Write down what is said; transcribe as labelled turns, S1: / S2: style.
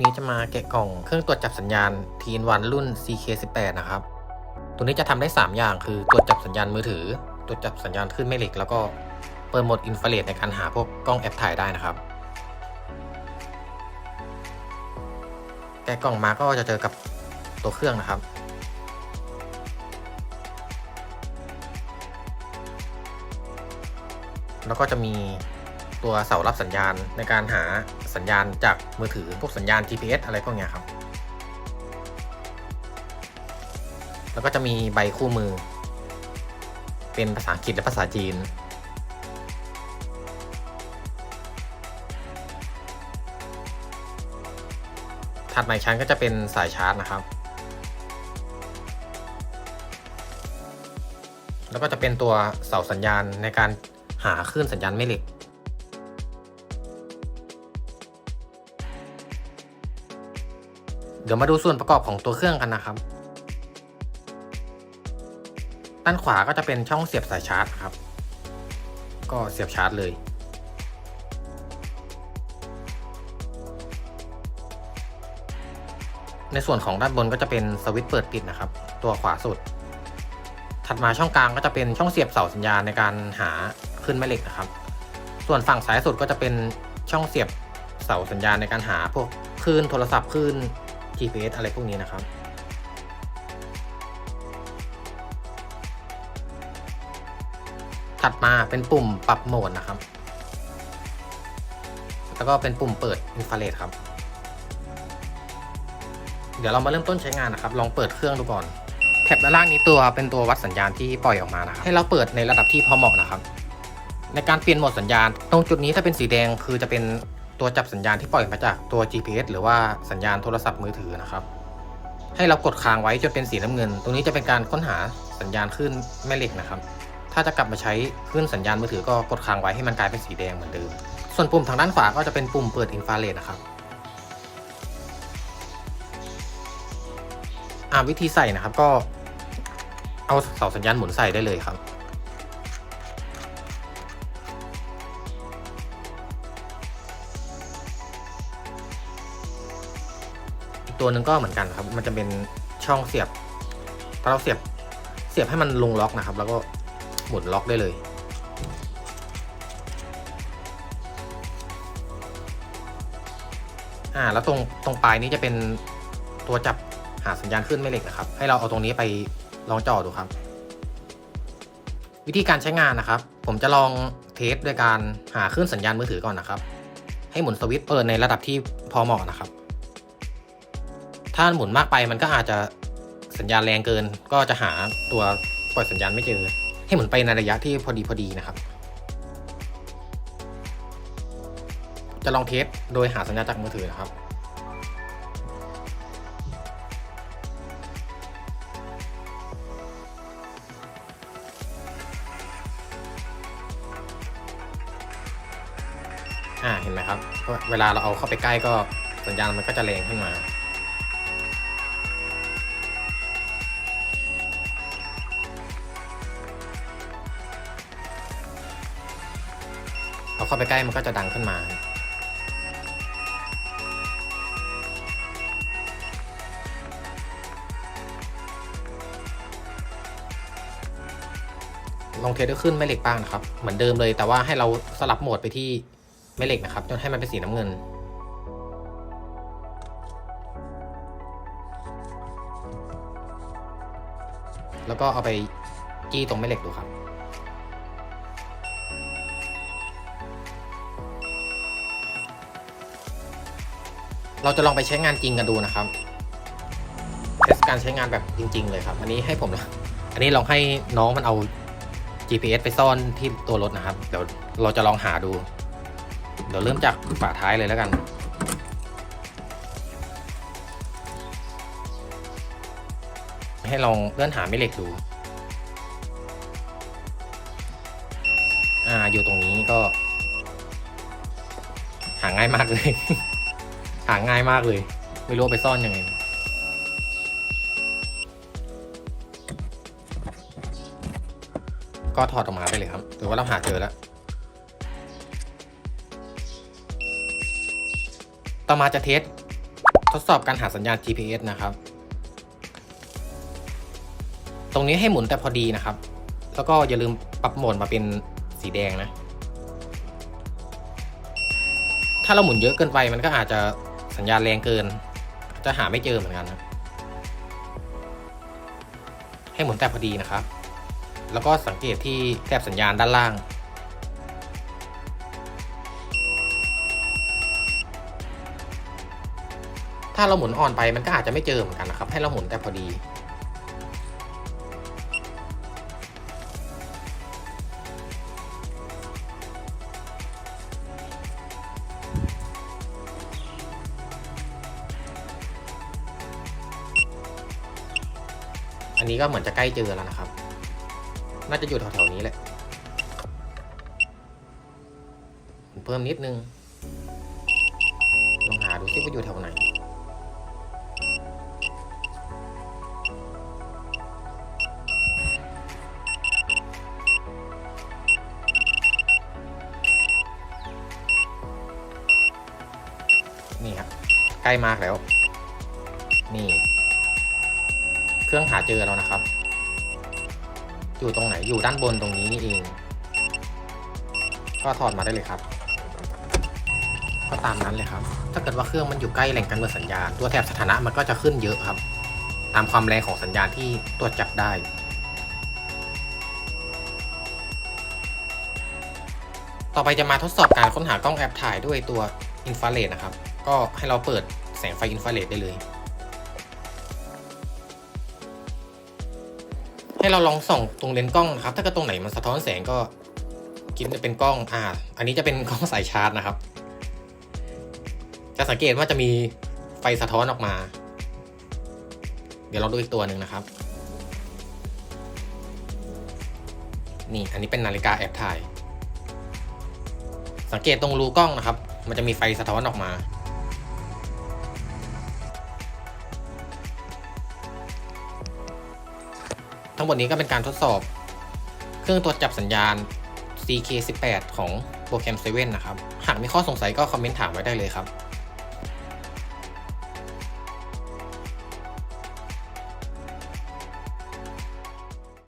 S1: นี้จะมาแกะกล่องเครื่องตรวจจับสัญญาณ TN1 รุ่น CK18 นะครับ ตัวนี้จะทำได้ 3 อย่างคือตรวจจับสัญญาณมือถือ ตรวจจับสัญญาณคลื่นแม่เหล็ก แล้วก็เปิดโหมดอินฟราเรดในการหาพวกกล้องแอปถ่ายได้นะครับ แกะกล่องมาก็จะเจอกับตัวเครื่องนะครับ แล้วก็จะมี ตัวเสารับสัญญาณในการหาสัญญาณจากมือถือพวกสัญญาณ GPS อะไรพวกนี้ครับ แล้วก็จะมีใบคู่มือ เป็นภาษาอังกฤษและภาษาจีน ถัดมาชั้นก็จะเป็นสายชาร์จนะครับ แล้วก็จะเป็นตัวเสาสัญญาณในการหาคลื่นสัญญาณแม่เหล็ก เดี๋ยวมาดูส่วนประกอบของตัวเครื่องกันนะครับ ด้านขวาก็จะเป็นช่องเสียบสายชาร์จครับ ก็เสียบชาร์จเลย ในส่วนของด้านบนก็จะเป็นสวิตช์เปิดปิดนะครับ ตัวขวาสุด ถัดมาช่องกลางก็จะเป็นช่องเสียบเสาสัญญาณในการหาขึ้นแม่เหล็กนะครับ ส่วนฝั่งซ้ายสุดก็จะเป็นช่องเสียบเสาสัญญาณในการหาพวกคลื่นโทรศัพท์คลื่น GPS อะไรพวกนี้นะครับถัดมาเป็นปุ่มปรับโหมดนะครับ แล้วก็เป็นปุ่มเปิดอินฟราเรดครับ เดี๋ยวเรามาเริ่มต้นใช้งานนะครับ ลองเปิดเครื่องดูก่อน แถบด้านล่างนี้ตัวเป็นตัววัดสัญญาณที่ปล่อยออกมานะครับ ให้เราเปิดในระดับที่พอเหมาะนะครับ ในการเปลี่ยนโหมดสัญญาณ ตรงจุดนี้ถ้าเป็นสีแดงคือจะเป็น ตัวจับสัญญาณที่ปล่อยมาจากตัว GPS หรือว่าสัญญาณโทรศัพท์มือถือนะครับ ให้เรากดค้างไว้จนเป็นสีน้ำเงิน ตรงนี้จะเป็นการค้นหาสัญญาณคลื่นแม่เหล็กนะครับ ถ้าจะกลับมาใช้คลื่นสัญญาณมือถือก็กดค้างไว้ให้มันกลายเป็นสีแดงเหมือนเดิม ส่วนปุ่มทางด้านขวาก็จะเป็นปุ่มเปิดอินฟราเรดนะครับวิธีใส่นะครับก็เอาเสาสัญญาณหมุนใส่ได้เลยครับ กตัวหนึ่งก็เหมือนกันครับ มันจะเป็นช่องเสียบถ้าเราเสียบเสียบให้มันลงล็อกนะครับ แล้วก็หมุนล็อกได้เลย อ่า แล้วตรงตรงปลายนี้จะเป็นตัวจับหาสัญญาณขึ้นแม่เหล็กนะครับ ให้เราเอาตรงนี้ไปลองจ่อดูครับ วิธีการใช้งานนะครับ ผมจะลองเทสด้วยการหาคลื่นสัญญาณมือถือก่อนนะครับ ให้หมุนสวิตช์เปิดในระดับที่พอเหมาะนะครับ ถ้าหมุนมากไปมันก็อาจจะสัญญาณแรงเกิน ก็จะหาตัวปล่อยสัญญาณไม่เจอ ให้หมุนไปในระยะที่พอดีพอดีนะครับ จะลองเทสโดยหาสัญญาณจากมือถือนะครับอ่าเห็นไหมครับ เวลาเราเอาเข้าไปใกล้ก็สัญญาณมันก็จะแรงขึ้นมา อาเข้าไปใกล้มันก็จะดังขึ้นมาลองเทสด้วยขึ้นแม่เหล็กบ้างนะครับ เหมือนเดิมเลยแต่ว่าให้เราสลับโหมดไปที่แม่เหล็กนะครับ จนให้มันเป็นสีน้ำเงิน แล้วก็เอาไปจี้ตรงแม่เหล็กดูครับ เราจะลองไปใช้งานจริงกันดูนะครับเทสการใช้งานแบบจริง ๆ เลยครับ อันนี้ให้ผมอันนี้ลองให้น้องมันเอา GPS ไปซ่อนที่ตัวรถนะครับ เดี๋ยวเราจะลองหาดู เดี๋ยวเริ่มจากฝาท้ายเลยแล้วกัน ให้ลองเลื่อนหาแม่เหล็กดู อ่าอยู่ตรงนี้ก็ หาง่ายมากเลย หาง่ายมากเลย ไม่รู้ไปซ่อนยังไงก็ถอดออกมาได้เลยครับหรือว่าเราหาเจอแล้ว ต่อมาจะเทสทดสอบการหาสัญญาณ GPS นะครับ ตรงนี้ให้หมุนแต่พอดีนะครับ แล้วก็อย่าลืมปรับโหมดมาเป็นสีแดงนะ ถ้าเราหมุนเยอะเกินไปมันก็อาจจะ สัญญาณแรงเกิน จะหาไม่เจอเหมือนกันนะให้หมุนแต่พอดีนะครับ แล้วก็สังเกตที่แถบสัญญาณด้านล่าง ถ้าเราหมุนอ่อนไปมันก็อาจจะไม่เจอเหมือนกันนะครับ ให้เราหมุนแต่พอดี อันนี้ก็เหมือนจะใกล้เจอแล้วนะครับ น่าจะอยู่แถวๆนี้แหละ เพิ่มนิดนึง ลองหาดูซิว่าอยู่แถวไหน นี่ครับใกล้มากแล้ว นี่ เครื่องหาเจอแล้วนะครับ อยู่ตรงไหนอยู่ด้านบนตรงนี้นี่เอง ก็ถอดมาได้เลยครับ ก็ตามนั้นเลยครับ ถ้าเกิดว่าเครื่องมันอยู่ใกล้แหล่งกำเนิดสัญญาณ ตัวแถบสถานะมันก็จะขึ้นเยอะครับ ตามความแรงของสัญญาณที่ตรวจจับได้ต่อไปจะมาทดสอบการค้นหากล้องแอบถ่ายด้วยตัวอินฟราเรดนะครับ ก็ให้เราเปิดแสงไฟอินฟราเรดได้เลย เราลองส่องตรงเลนส์กล้องนะครับ ถ้าเกิดตรงไหนมันสะท้อนแสงก็คิดว่าเป็นกล้องอ่าอันนี้จะเป็นกล้องสายชาร์จนะครับ จะสังเกตว่าจะมีไฟสะท้อนออกมา เดี๋ยวเราดูอีกตัวหนึ่งนะครับ นี่อันนี้เป็นนาฬิกาแอบถ่าย สังเกตตรงรูกล้องนะครับ มันจะมีไฟสะท้อนออกมา ทั้งหมดนี้ก็เป็นการทดสอบ เครื่องตรวจจับสัญญาณ CK18 ของโปรแกรม7นะครับ หากมีข้อสงสัยก็คอมเมนต์ถามไว้ได้เลยครับ